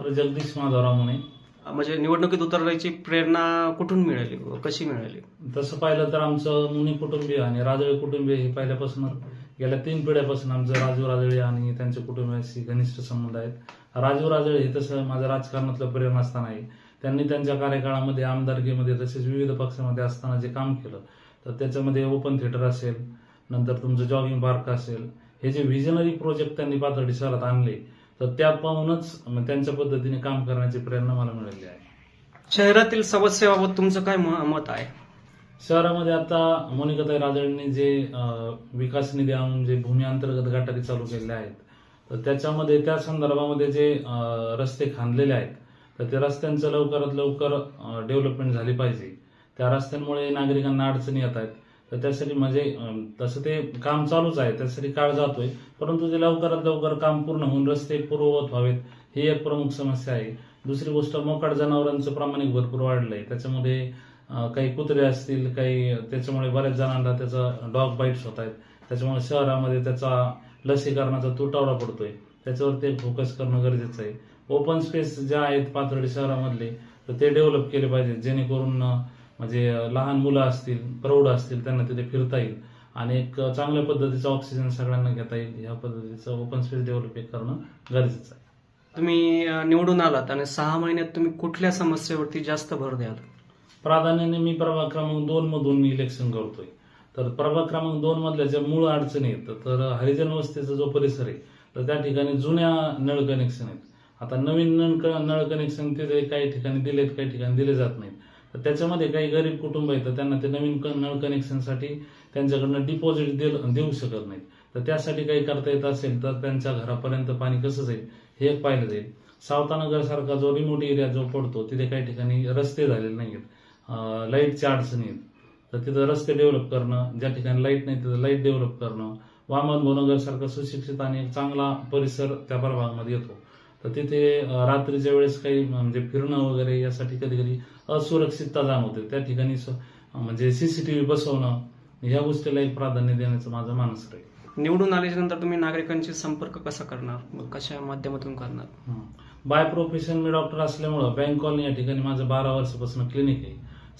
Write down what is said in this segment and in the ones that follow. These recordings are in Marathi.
डॉक्टर जगदीश माधवराव म्हणे. म्हणजे निवडणुकीत उतरण्याची प्रेरणा कुठून मिळाली कशी मिळाली? तसं पाहिलं तर आमचं मुनी कुटुंबीय आणि राजळे कुटुंबीय हे पहिल्यापासून गेल्या तीन पिढ्यापासून आमचं राजू राजळे आणि त्यांच्या कुटुंबियाशी घनिष्ठ संबंध आहेत. राजू राजळे हे तसं माझं राजकारणातलं प्रेरणास्थान आहे. त्यांनी त्यांच्या कार्यकाळामध्ये आमदारकीमध्ये तसेच विविध पक्षामध्ये असताना जे काम केलं तर त्याच्यामध्ये ओपन थिएटर असेल नंतर तुमचं जॉगिंग पार्क असेल हे जे व्हिजनरी प्रोजेक्ट त्यांनी पाथर्डी शहरात आणले तर त्या पाहूनच त्यांच्या पद्धतीने काम करण्याची प्रेरणा मला मिळाली आहे. शहरातील समस्याबाबत तुमचं काय म- मत आहे? शहरामध्ये आता मोनिकाताई राजळींनी जे विकास निधी आणून जे भूमी अंतर्गत गटारी चालू केलेल्या आहेत तर त्याच्यामध्ये त्या संदर्भामध्ये जे रस्ते खांदलेले आहेत तर त्या रस्त्यांचं लवकरात लवकर डेव्हलपमेंट झाली पाहिजे. त्या रस्त्यांमुळे नागरिकांना अडचणी येत आहेत. तर त्यासाठी म्हणजे तसं ते काम चालूच आहे त्यासाठी काळ जातोय. परंतु ते लवकरात लवकर काम पूर्ण होऊन रस्ते पूर्ववत व्हावेत ही एक प्रमुख समस्या आहे. दुसरी गोष्ट मोकाट जनावरांचं प्रमाणिक भरपूर वाढलं आहे त्याच्यामध्ये काही कुत्रे असतील काही त्याच्यामुळे बऱ्याच जणांना त्याचा डॉग बाईट्स होत आहेत. त्याच्यामुळे शहरामध्ये त्याचा लसीकरणाचा तुटवडा पडतोय. त्याच्यावर ते फोकस करणं गरजेचं आहे. ओपन स्पेस ज्या आहेत पाथर्डी शहरामधले तर ते डेव्हलप केले पाहिजेत जेणेकरून म्हणजे लहान मुलं असतील प्रौढ असतील त्यांना तिथे फिरता येईल. आणि एक चांगल्या पद्धतीचा ऑक्सिजन सगळ्यांना घेता येईल. ह्या पद्धतीचं ओपन स्पेस डेव्हलप करणं गरजेचं आहे. तुम्ही निवडून आलात आणि सहा महिन्यात तुम्ही कुठल्या समस्येवरती जास्त भर द्याल? प्राधान्याने मी प्रभाग क्रमांक दोन मधून इलेक्शन करतोय. तर प्रभाग क्रमांक दोन मधल्या ज्या मूळ अडचणी आहेत तर हरिजन वस्तीचा जो परिसर आहे तर त्या ठिकाणी जुन्या नळ कनेक्शन आहेत. आता नवीन नळ नळ कनेक्शन तिथे काही ठिकाणी दिलेत काही ठिकाणी दिले जात नाहीत. तर त्याच्यामध्ये काही गरीब कुटुंब आहेत तर त्यांना ते नवीन क- नळ कनेक्शनसाठी त्यांच्याकडनं डिपॉझिट देऊ शकत नाहीत. तर त्यासाठी काही करता येत असेल तर त्यांच्या घरापर्यंत पाणी कसं जाईल हे एक पाहिलं जाईल. सावतानगरसारखा जो रिमोट एरिया जो पडतो तिथे काही ठिकाणी रस्ते झालेले नाही आहेत लाईटच्या अडचणी आहेत तर तिथं रस्ते डेव्हलप करणं ज्या ठिकाणी लाइट नाही तिथं लाइट डेव्हलप करणं. वामन भोनगरसारखा सुशिक्षित आणि एक चांगला परिसर त्या प्रभागामध्ये येतो. तर तिथे रात्रीच्या वेळेस काही म्हणजे फिरणं वगैरे यासाठी कधी कधी असुरक्षितता जाणवते त्या ठिकाणी स- म्हणजे सीसीटीव्ही बसवणं ह्या गोष्टीला एक प्राधान्य देण्याचं माझं मानस आहे निवडून आल्याच्यानंतर तुम्ही नागरिकांशी संपर्क कसा करणार? कशा माध्यमातून करणार? बाय प्रोफेशन मी डॉक्टर असल्यामुळं बँक कॉलनी या ठिकाणी माझं बारा वर्षापासून क्लिनिक आहे.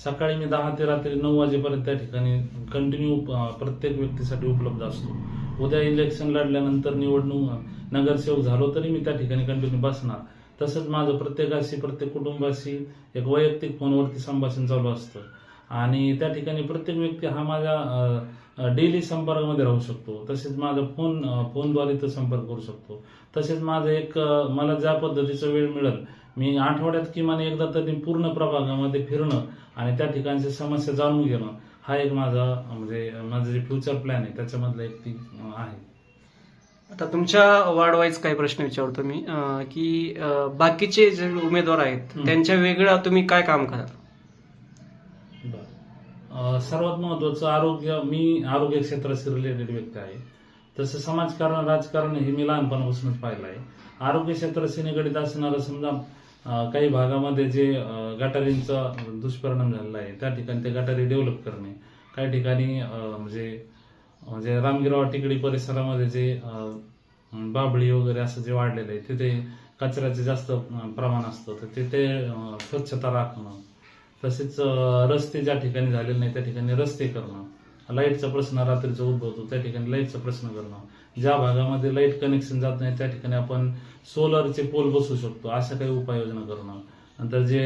सकाळी मी दहा ते रात्री नऊ वाजेपर्यंत त्या ठिकाणी कंटिन्यू प्रत्येक व्यक्तीसाठी उपलब्ध असतो. उद्या इलेक्शन लढल्यानंतर निवडणूक नगरसेवक झालो तरी मी त्या ठिकाणी कंटिन्यू बसणार. तसंच माझं प्रत्येकाशी प्रत्येक कुटुंबाशी एक वैयक्तिक फोनवरती संभाषण चालू असतं. आणि त्या ठिकाणी प्रत्येक व्यक्ती हा माझ्या डेली संपर्कामध्ये राहू शकतो. तसेच माझा फोन फोनद्वारे तो संपर्क करू शकतो. तसेच माझं एक मला ज्या पद्धतीचा वेळ मिळेल मी आठवड्यात किमान एकदा तरी पूर्ण प्रभागामध्ये फिरणं आणि त्या ठिकाणची समस्या जाणून घेणं हा एक माझा म्हणजे माझं जे फ्युचर प्लॅन आहे त्याच्यामधला एक ती आहे. आता तुमच्या वार्ड वाईज काही प्रश्न विचारतो मी अ, की अ, बाकीचे जे उमेदवार आहेत हं. त्यांच्या वेगळं तुम्ही काय काम कराल बरं. अ, सर्वात महत्वाचं आरोग्य मी आरोग्य क्षेत्राशी रिलेटेड व्यक्ती आहे तसं समाजकारण राजकारण हे मी लहानपणापासूनच पाहिलं आहे आरोग्य क्षेत्राशी निगडीत असणारं समजा अ, काही भागामध्ये जे अ, गटारींचा दुष्परिणाम झालेला आहे त्या ठिकाणी ते गटारी डेव्हलप करणे काही ठिकाणी अ, म्हणजे म्हणजे रामगिराव टिकडी परिसरामध्ये जे बाबळी वगैरे असं जे वाढलेलं आहे तिथे कचऱ्याचे जास्त प्रमाण असतं. तर तिथे स्वच्छता राखणं तसेच रस्ते ज्या ठिकाणी झालेले नाही त्या ठिकाणी रस्ते करणं लाईटचा प्रश्न रात्रीचा उद्भवतो त्या ठिकाणी लाईटचा प्रश्न करणं ज्या भागामध्ये लाइट कनेक्शन जात नाही त्या ठिकाणी आपण सोलरचे पोल बसू शकतो अशा काही उपाययोजना करणं. नंतर जे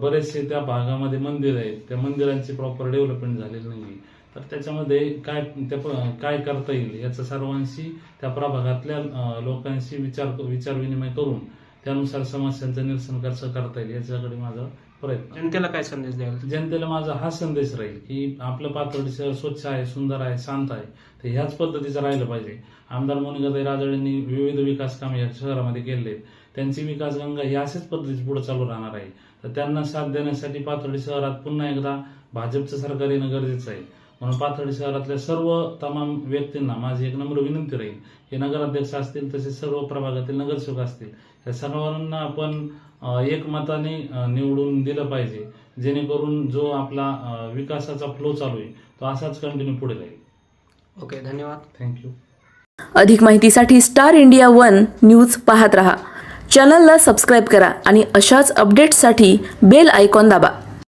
बरेचसे त्या भागामध्ये मंदिर आहेत त्या मंदिरांची प्रॉपर डेव्हलपमेंट झालेली नाही तर त्याच्यामध्ये काय त्या प- काय करता येईल याचं सर्वांशी त्या प्रभागातल्या लोकांशी विचार विचार विनिमय करून त्यानुसार समस्यांचं निरसन कसं करता येईल याच्याकडे माझा प्रयत्न. जनतेला काय संदेश द्याल? जनतेला माझा हा संदेश राहील की आपलं पाथर्डी शहर स्वच्छ आहे सुंदर आहे शांत आहे तर ह्याच पद्धतीचं राहिलं पाहिजे. आमदार मोनिकाताई राजळेंनी विविध विकास कामे या शहरामध्ये केलेले आहेत त्यांची विकास गंगा ही अशाच पद्धतीची पुढे चालू राहणार आहे. तर त्यांना साथ देण्यासाठी पाथर्डी शहरात पुन्हा एकदा भाजपचं सरकार येणं गरजेचं आहे. म्हणून पाथर्डी शहरातल्या सर्व तमाम व्यक्तींना माझी एक नम्र विनंती राहील. की नगराध्यक्ष असतील तसेच सर्व प्रभागातील नगरसेवक असतील या सर्वांना आपण एकमताने निवडून दिलं पाहिजे. जेणेकरून जो आपला विकासाचा फ्लो चालू आहे तो असाच कंटिन्यू पुढे राहील ओके धन्यवाद. थँक्यू अधिक माहितीसाठी स्टार इंडिया वन न्यूज पाहत रहा. चॅनलला सबस्क्राईब करा आणि अशाच अपडेट्ससाठी बेल आयकॉन दाबा.